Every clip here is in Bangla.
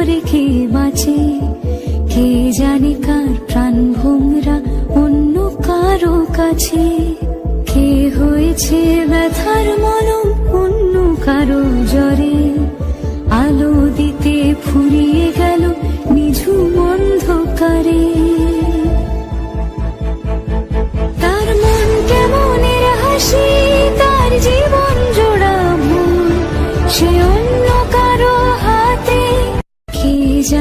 কে কে বাঁচে। কে জানি কার প্রাণ ভোমরা অন্য কারও কাছে। কে হয়েছে ব্যথার মলম অন্য কারও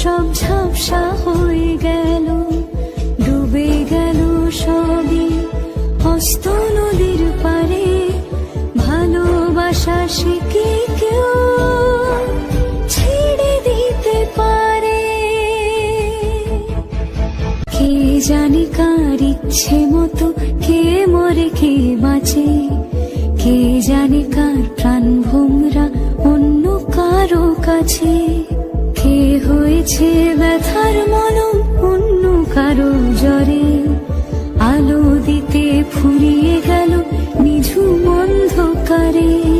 সব ঝাপসা হয়ে গেল, ডুবে গেল সবই। হস্ত নদীর পারে ভালোবাসা শিখে কেউ ছেড়ে দিতে পারে? কে জানি কার ইচ্ছে মতো কে মরে কে বাঁচে? কে জানে কার প্রাণ ভোমরা অন্য কারও কাছে? হয়েছে ব্যথার মলম অন্য কারও জ্বরে। আলো দিতে ফুরিয়ে গেল নিঝুম অন্ধকারে।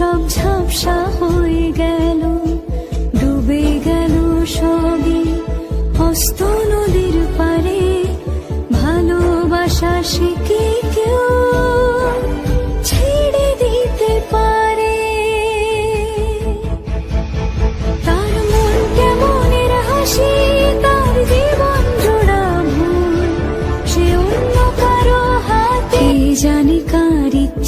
সব ঝাপসা হয়ে গেল ডুবে গেল সবই। হস্ত নদীর পারে ভালোবাসা শিখে